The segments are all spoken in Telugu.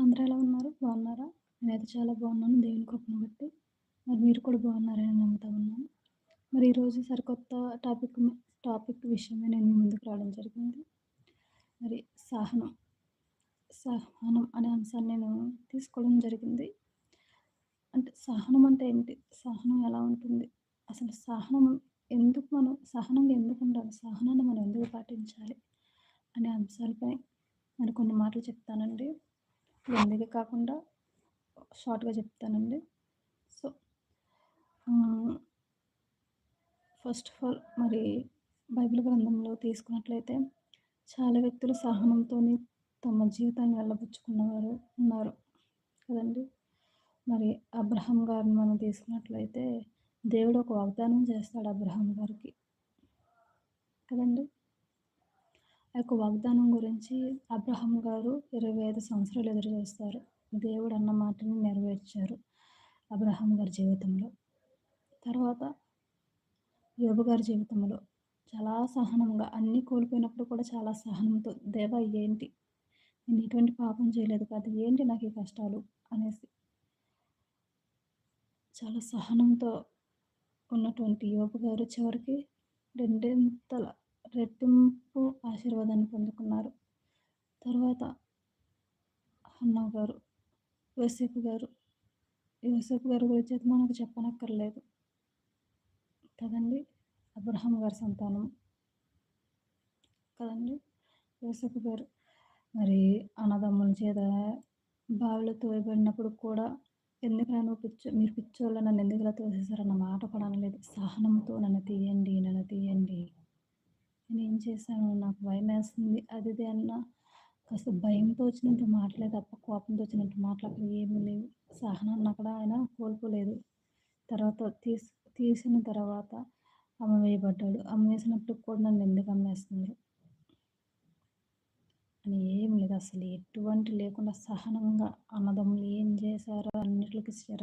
అందరూ ఎలా ఉన్నారు? బాగున్నారా? నేనైతే చాలా బాగున్నాను దేవుని కృపను బట్టి. మరి మీరు కూడా బాగున్నారని నమ్ముతా ఉన్నాను. మరి ఈరోజు సరికొత్త టాపిక్ టాపిక్ విషయమే నేను మీ ముందుకు రావడం జరిగింది. మరి సహనం. సహనం అనే అంశాన్ని నేను తీసుకోవడం జరిగింది. అంటే సహనం అంటే ఏంటి? సహనం ఎలా ఉంటుంది? అసలు సహనం ఎందుకు మనం సహనంగా ఎందుకు ఉండాలి? సహనాన్ని మనం ఎందుకు పాటించాలి? అనే అంశాలపై మరి కొన్ని మాటలు చెప్తానండి. లెంతీగా కాకుండా షార్ట్‌గా చెప్తానండి. సో, ఫస్ట్ ఆఫ్ ఆల్ మరి బైబిల్ గ్రంథంలో తీసుకున్నట్లయితే చాలా వ్యక్తులు సహనంతోని తమ జీవితాన్ని వెళ్ళబుచ్చుకున్నవారు ఉన్నారు కదండి మరి అబ్రహం గారిని మనం తీసుకున్నట్లయితే దేవుడు ఒక వాగ్దానం చేస్తాడు అబ్రహం గారికి. కదండి ఆ యొక్క వాగ్దానం గురించి అబ్రహం గారు 25 సంవత్సరాలు ఎదురు చూస్తారు. దేవుడు అన్న మాటని నెరవేర్చారు అబ్రహం గారి జీవితంలో. తర్వాత యోబు గారి జీవితంలో చాలా సహనంగా అన్నీ కోల్పోయినప్పుడు కూడా చాలా సహనంతో దేవా ఏంటి? నేను ఎటువంటి పాపం చేయలేదు కాదు ఏంటి నాకు ఈ కష్టాలు అనేసి చాలా సహనంతో ఉన్నటువంటి యోబు గారు చివరికి రెండింతల రెట్టింపు ఆశీర్వాదాన్ని పొందుకున్నారు. తర్వాత హన్నా గారు, యోసేపు గారు. యోసేపు గారి గురించి అయితే మనకు చెప్పనక్కర్లేదు. కదండీ! అబ్రహం గారి సంతానం. కదండీ! యోసేపు గారు. మరి అన్నదమ్ముల చేత బావిలో తోయబడినప్పుడు కూడా ఎందుకు నన్ను పిచ్చో మీరు పిచ్చోళ్ళు నన్ను ఎందుకు ఇలా తోసేసారన్న మాట కూడా అనలేదు. సహనంతో నన్ను తీయండి, నన్ను తీయండి. చేశాను? నాకు భయమేస్తుంది. అది ఇది అన్న కాస్త భయంతో వచ్చినట్టు మాటలే తప్ప కోపంతో వచ్చినట్టు మాటలు ఏమీ లేవు. సహనాన్ని అక్కడ ఆయన కోల్పోలేదు. తర్వాత తీసి తీసిన తర్వాత అమ్మ వేయబడ్డాడు అమ్మ వేసినప్పుడు కూడా నన్ను ఎందుకు అమ్మేస్తున్నారు? అని ఏం లేదు. అసలు ఎటువంటి లేకుండా సహనంగా అన్నదమ్ములు ఏం చేశారో అన్నిటికి శిర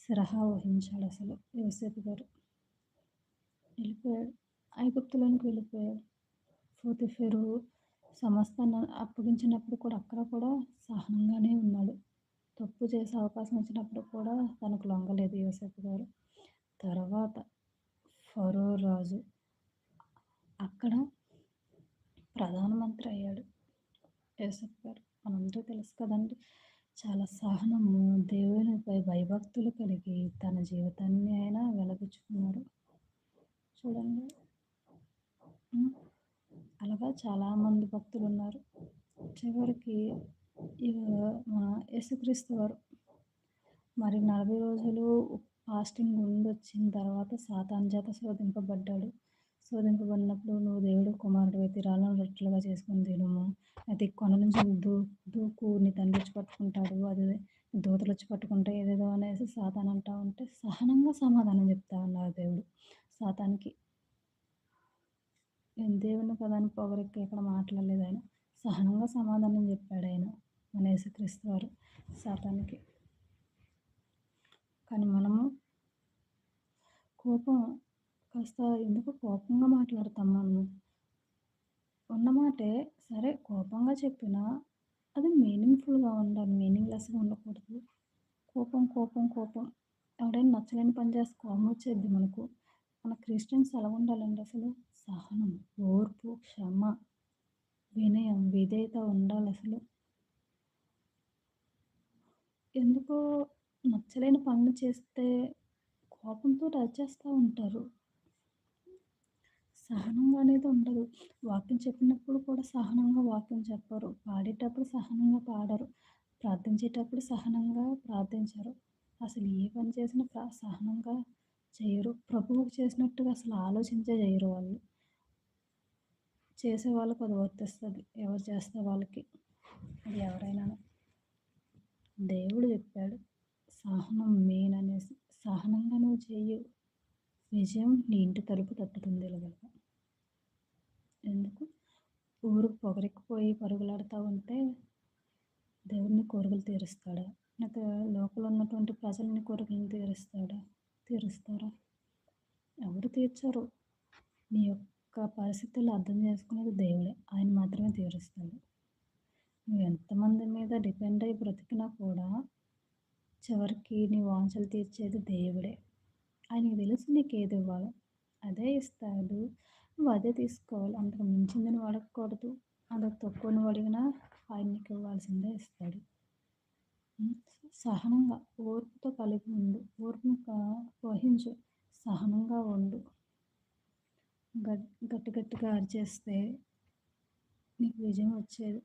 సిరహా వహించాడు అసలు యువసేపు గారు. వెళ్ళిపోయాడు. ఐగుప్తులోనికి వెళ్ళిపోయాడు. పోతిఫెరు సమస్తాన్ని అప్పగించినప్పుడు కూడా అక్కడ కూడా సహనంగానే ఉన్నాడు. తప్పు చేసే అవకాశం వచ్చినప్పుడు కూడా తనకు లొంగలేదు యోసేపు గారు. తర్వాత ఫరో రాజు అక్కడ ప్రధానమంత్రి అయ్యాడు యోసేపు గారు. మనందరూ తెలుసు కదండీ! చాలా సహనము, దేవునిపై భయభక్తులు కలిగి తన జీవితాన్ని ఆయన వెలగించుకున్నారు చూడండి. అలాగా చాలామంది భక్తులున్నారు. చివరికి ఇగ మన యేసుక్రీస్తు వారు మరి 40 రోజులు ఫాస్టింగ్ ఉండొచ్చిన తర్వాత సాతాన్ చేత శోధింపబడ్డాడు. శోధింపబడినప్పుడు నువ్వు దేవుడు కుమారుడు అయితే రాళ్ళను రొట్టెలుగా చేసుకొని తినము అయితే కొండ నుంచి దూ దూకు నీ తండ్రి వచ్చి పట్టుకుంటాడు. అది దూతలు వచ్చి పట్టుకుంటాయి ఏదేదో అనేసి సాతాన్ అంటా ఉంటే సహనంగా సమాధానం చెప్తా ఉన్నారు దేవుడు సాతానికి దేవుని దేవుడిని కదా అని పొగరెక్కి ఇక్కడ మాట్లాడలేదు ఆయన. సహనంగా సమాధానం చెప్పాడు ఆయన మన యేసుక్రీస్తు వారు శాతానికి కానీ మనము కోపం కాస్త ఎందుకు కోపంగా మాట్లాడతాం మనము. ఉన్న మాటే సరే కోపంగా చెప్పినా అది మీనింగ్‌ఫుల్‌గా ఉండాలి. మీనింగ్‌లెస్‌గా ఉండకూడదు. కోపం, కోపం, కోపం ఎవడైనా నచ్చలేని పని చేస్తే కోపం వచ్చేది మనకు. మన క్రిస్టియన్స్ ఎలా ఉండాలండి అసలు? సహనం, ఓర్పు, క్షమ, వినయం, విధేయత ఉండాలసలు. ఎందుకో నచ్చలేని పనులు చేస్తే కోపంతో రచేస్తూ ఉంటారు. సహనంగా అనేది ఉండదు. వాక్యం చెప్పినప్పుడు కూడా సహనంగా వాక్యం చెప్పరు. పాడేటప్పుడు సహనంగా పాడరు. ప్రార్థించేటప్పుడు సహనంగా ప్రార్థించరు. అసలు ఏ పని చేసినా ప్ర సహనంగా చేయరు. ప్రభువుకి చేసినట్టుగా అసలు ఆలోచించే చేయరు వాళ్ళు. చేసే వాళ్ళకి అది వర్తిస్తుంది ఎవరు చేస్తే వాళ్ళకి. అది ఎవరైనా దేవుడు చెప్పాడు. సహనం మెయిన్ అనేసి. సహనంగా నువ్వు చేయు విజయం నీ ఇంటి తలుపు తట్టుతుంది ఇలాగ. ఎందుకు? ఊరుకు పొగరెక్కిపోయి పరుగులాడుతూ ఉంటే దేవుడిని కోరికలు తీరుస్తాడా? లేకపోతే లోపల ఉన్నటువంటి ప్రజల్ని కోరికలను తీరుస్తాడా? తీరుస్తారా? ఎవరు తీర్చరు. నీ యొక్క పరిస్థితులు అర్థం చేసుకునేది దేవుడే. ఆయన మాత్రమే తీరుస్తాడు. నువ్వు ఎంతమంది మీద డిపెండ్ అయి బ్రతికినా కూడా చివరికి నీ వాంఛలు తీర్చేది దేవుడే. ఆయనకి తెలుసు నీకు ఏది ఇవ్వాలో. అదే ఇస్తాడు. నువ్వు అదే తీసుకోవాలి. అంతకు మించింది నువ్వు అడగకూడదు అంతకు తక్కువ నువ్వు అడిగినా ఆయన నీకు ఇవ్వాల్సిందే ఇస్తాడు. సహనంగా ఓర్పుతో కలిగి ఉండు. ఓర్పును వహించు. సహనంగా ఉండు. గట్టి గట్టిగా అరిచేస్తే నీకు విజయం వచ్చేది.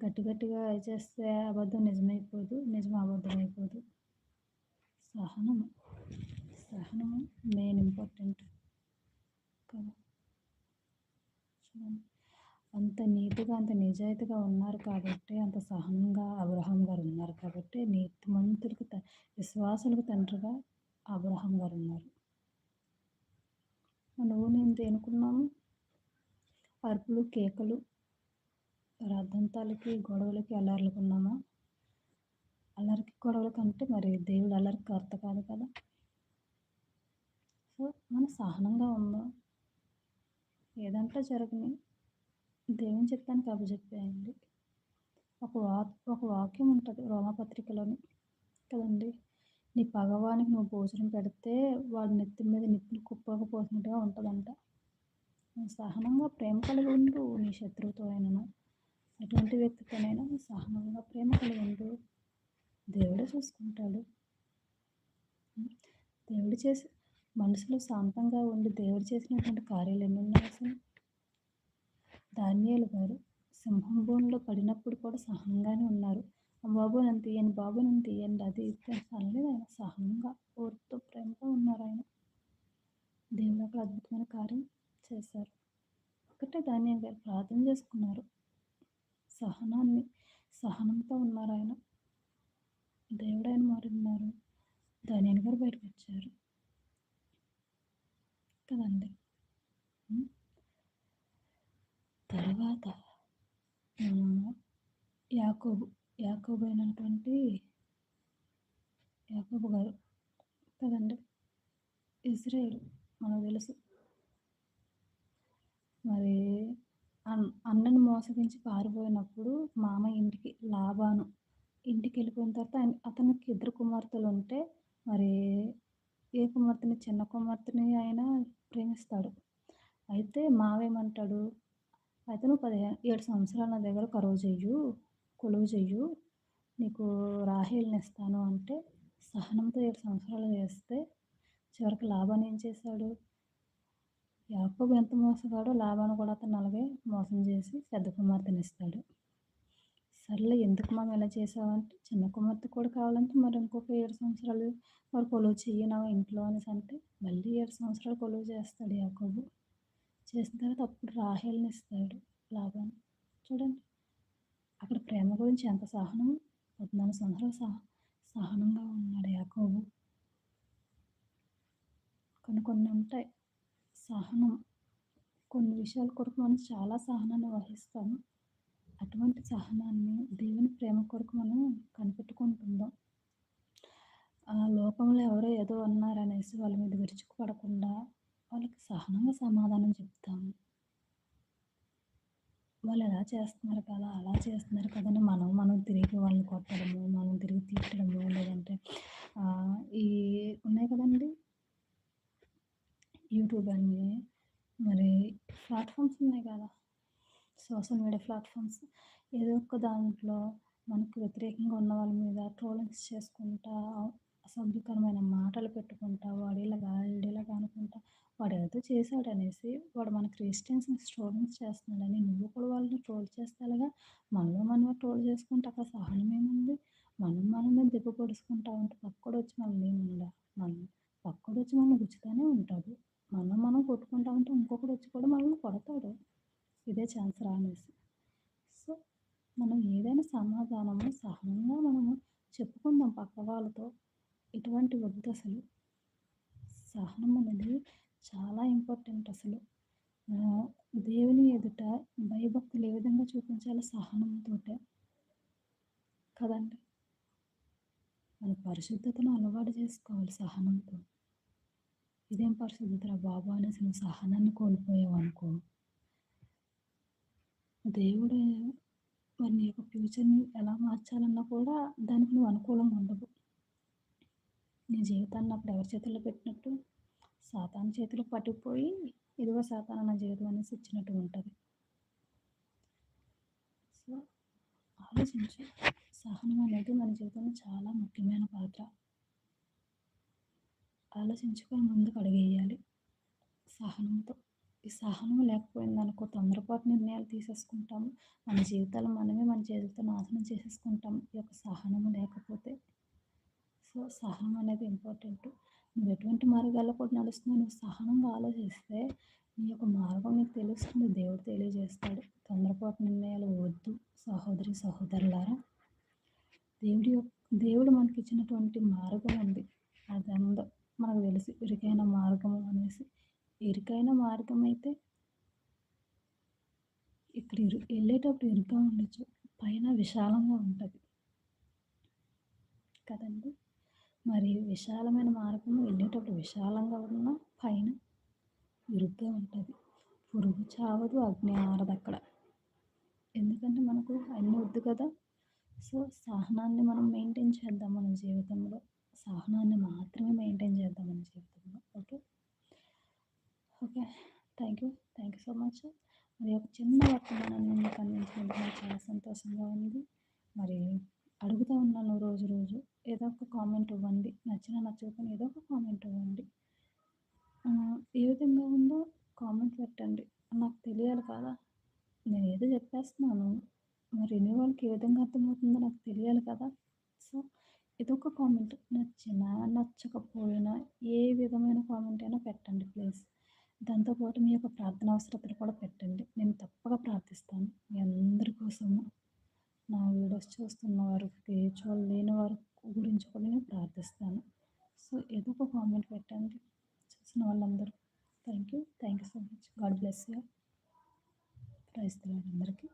గట్టి గట్టిగా అరిచేస్తే అబద్ధం నిజమైపోదు నిజం అబద్ధం అయిపోదు సహనం సహనం మెయిన్ ఇంపార్టెంట్ కదా? చూడండి. అంత నీతిగా అంత నిజాయితీగా ఉన్నారు కాబట్టి అంత సహనంగా అబ్రహాం గారు ఉన్నారు కాబట్టి నీతిమంతులకు విశ్వాసులకు తండ్రిగా అబ్రహాం గారు ఉన్నారు. నువ్వు నేను దేనుకున్నాము అరుపులు కేకలు రాద్ధాంతాలకి గొడవలకి అల్లర్లుకున్నామా అల్లరికి గొడవలకి అంటే మరి దేవుడు అల్లరికి కర్త కాదు కదా? సో మనం సహనంగా ఉందాం. ఏదంటే జరగని దేవుని చిత్తానికి అప్పచెప్పేయండి. ఒక వా ఒక వాక్యం ఉంటుంది రోమపత్రికలోని. కదండి? నీ పగవానికి నువ్వు భోజనం పెడితే వాడు నెత్తి మీద నిప్పులు కుప్పకపోతున్నట్టుగా ఉంటుందంట. సహనంగా ప్రేమ కలిగి ఉండు నీ శత్రువుతో అటువంటి వ్యక్తితోనైనా సహనంగా ప్రేమ కలిగి ఉండు. దేవుడే చూసుకుంటాడు. దేవుడు చేసి మనసులో శాంతంగా ఉండి దేవుడు చేసినటువంటి కార్యాలు ఎన్ని ఉన్నాయి అసలు? ధాన్యాలు గారు సింహం భూమిలో పడినప్పుడు కూడా సహనంగానే ఉన్నారు. బాబు నన్ను తీయండి బాబు నన్ను తీయండి. అది అనలేదు ఆయన సహనంగా ఓర్పుతో ప్రేమగా ఉన్నారు ఆయన. దేవుడు అక్కడ అద్భుతమైన కార్యం చేశారు. ఒకటే ధాన్యం గారు ప్రార్థన చేసుకున్నారు. సహనాన్ని సహనంతో ఉన్నారు ఆయన. దేవుడు ఆయన మారున్నారు ధాన్యాన్ని గారు బయటకు వచ్చారు. కదండి. తర్వాత యాకోబు యాకోబు అయినటువంటి యాకోబు గారు. కదండి? ఇజ్రాయేల్ మనకు తెలుసు. మరి అన్నను మోసగించి పారిపోయినప్పుడు మామ ఇంటికి లాభాను ఇంటికి వెళ్ళిపోయిన తర్వాత ఆయన అతనికి ఇద్దరు కుమార్తెలు ఉంటే మరి ఏ కుమార్తెని చిన్న కుమార్తెని ఆయన ప్రేమిస్తాడు. అయితే మావేమంటాడు? అతను పదిహేను ఏడు సంవత్సరాల నా దగ్గర కరువు చెయ్యు కొలువు చెయ్యు. నీకు రాహేల్ని ఇస్తాను అంటే సహనంతో ఏడు సంవత్సరాలు చేస్తే చివరికి లాభాన్ని ఏం చేశాడు? యాకోబు ఎంత మోసగాడో లాభాన్ని కూడా అతను అలాగే మోసం చేసి పెద్ద కుమార్తెని ఇస్తాడు. సర్లే ఎందుకు మనం ఎలా చేసావంటే చిన్న కుమార్తె కూడా కావాలంటే మరి ఇంకొక ఏడు సంవత్సరాలు మరి కొలువు చెయ్యి నా ఇంట్లో అనేసి అంటే మళ్ళీ ఏడు సంవత్సరాలు కొలువు చేస్తాడు యాకోబు. చేసిన తర్వాత అప్పుడు రాహేల్ని ఇస్తాడు లాభాన్ని. చూడండి. అక్కడ ప్రేమ గురించి ఎంత సహనం? పద్నాలుగు సంవత్సరాలు సహ సహనంగా ఉన్నాడు యాకోబు. కొన్ని కొన్ని ఉంటాయి. సహనం. కొన్ని విషయాల కొరకు మనం చాలా సహనాన్ని వహిస్తాము అటువంటి సహనాన్ని దేవుని ప్రేమ కొరకు మనం కనిపెట్టుకుంటుందాం ఆ లోకంలో ఎవరో ఏదో అన్నారనేసి వాళ్ళ మీద విరుచుకుపడకుండా వాళ్ళకి సహనంగా సమాధానం చెప్తాము వాళ్ళు ఎలా చేస్తున్నారు కదా అలా చేస్తున్నారు కదా మనం మనం తిరిగి వాళ్ళని కొట్టడము మనం తిరిగి తిట్టడము లేదంటే ఈ ఉన్నాయి కదండి. యూట్యూబ్ అని మరి ప్లాట్ఫామ్స్ ఉన్నాయి కదా. Social media platforms. ఏదో ఒక దాంట్లో మనకు వ్యతిరేకంగా ఉన్న వాళ్ళ మీద ట్రోలింగ్స్ చేసుకుంటా అసభ్యకరమైన మాటలు పెట్టుకుంటా వాడు ఇలాగా ఇలాగా అనుకుంటా వాడు ఏదో చేశాడు అనేసి వాడు మన క్రిస్టియన్స్ని స్టూడెంట్స్ చేస్తున్నాడని నువ్వు కూడా వాళ్ళని ట్రోల్ చేస్తాలుగా మనలో మనమే ట్రోల్ చేసుకుంటే అక్కడ సహనం ఏముంది? మనం మనమే దెబ్బ పొడుచుకుంటా ఉంటే పక్కడు వచ్చి మనల్ని ఏమన్నా మనం పక్కడు వచ్చి మనం గుచ్చుతానే ఉంటాడు. మనం మనం కొట్టుకుంటా ఉంటే ఇంకొకడు వచ్చి కూడా మనల్ని కొడతాడు. ఇదే ఛాన్స్ రానేసి సో మనం ఏదైనా సమాధానము సహనంగా మనము చెప్పుకుందాం పక్క వాళ్ళతో. ఇటువంటి వద్దు అసలు. సహనం అనేది చాలా ఇంపార్టెంట్ అసలు. దేవుని ఎదుట భయభక్తులు ఏ విధంగా చూపించాలో సహనంతో కదండి? మన పరిశుద్ధతను అలవాటు చేసుకోవాలి సహనంతో. ఇదేం పరిశుద్ధతరా బాబు అనేసి నువ్వు సహనాన్ని కోల్పోయావు అనుకో. దేవుడు మరి నీ యొక్క ఫ్యూచర్‌ని ఎలా మార్చాలన్నా కూడా దానికి నువ్వు అనుకూలంగా ఉండవు. నీ జీవితాన్ని అప్పుడు ఎవరి చేతుల్లో పెట్టినట్టు? సాతాను చేతిలో పట్టుకుపోయి ఇదిగో సాతాను నా జీవితం అనేసి ఇచ్చినట్టు ఉంటుంది. సో ఆలోచించు. సహనం అనేది మన జీవితంలో చాలా ముఖ్యమైన పాత్ర. ఆలోచించుకొని ముందుకు అడిగేయాలి. సహనంతో. ఈ సహనం లేకపోయిందనుకో తొందరపాటు నిర్ణయాలు తీసేసుకుంటాము. మన జీవితాలు మనమే మన చేతులతో నాశనం చేసేసుకుంటాం ఈ యొక్క సహనము లేకపోతే సో సహనం అనేది ఇంపార్టెంట్. నువ్వు ఎటువంటి మార్గాల్లో కూడా నడుస్తున్నావు నువ్వు సహనంగా ఆలోచిస్తే నీ యొక్క మార్గం నీకు తెలుస్తుంది దేవుడు తెలియజేస్తాడు. తొందరపాటు నిర్ణయాలు వద్దు సహోదరి సహోదరులారా. దేవుడి యొక్క దేవుడు మనకి ఇచ్చినటువంటి మార్గం ఉంది. అదంతా మనకు తెలిసి ఇరుకైన మార్గము అనేసి. ఇరుకైన మార్గం అయితే ఇక్కడ ఇరు వెళ్ళేటప్పుడు ఇరుగ్గా ఉండొచ్చు పైన విశాలంగా ఉంటుంది. కదండి? మరియు విశాలమైన మార్గం వెళ్ళేటప్పుడు విశాలంగా ఉన్న పైన ఇరుగ్గా ఉంటుంది. పురుగు చావదు అగ్ని ఆరదు అక్కడ. ఎందుకంటే మనకు అన్నీ వద్దు కదా. సో సహనాన్ని మనం మెయింటైన్ చేద్దాం మన జీవితంలో. సహనాన్ని మాత్రమే మెయింటైన్ చేద్దాం మన జీవితంలో. Okay? Okay. Thank you thank you so much మరి ఒక చిన్న వర్తమానాన్ని మీకు అందించినందుకు నాకు చాలా సంతోషంగా ఉంది. మరి అడుగుతూ ఉన్నాను రోజు రోజు ఏదో ఒక కామెంట్ ఇవ్వండి. నచ్చిన నచ్చకపోయినా ఏదో ఒక కామెంట్ ఇవ్వండి. ఏ విధంగా ఉందో కామెంట్ పెట్టండి. నాకు తెలియాలి కదా. నేను ఏదో చెప్పేస్తున్నాను. మరి ఎన్ని వాళ్ళకి ఏ విధంగా అర్థమవుతుందో నాకు తెలియాలి కదా. సో ఇదొక కామెంట్ నచ్చినా నచ్చకపోయినా ఏ విధమైన కామెంట్ అయినా పెట్టండి ప్లీజ్ దాంతోపాటు మీ యొక్క ప్రార్థన అవసరతలు కూడా పెట్టండి. నేను తప్పక ప్రార్థిస్తాను. మీ అందరి కోసము. నా వీడియోస్ చూస్తున్న వారికి చూడలేని వారి గురించి కూడా నేను ప్రార్థిస్తాను. సో ఏదో ఒక కామెంట్ పెట్టండి. చూసిన వాళ్ళందరూ thank you thank you so much. God bless you. Praise అందరికీ.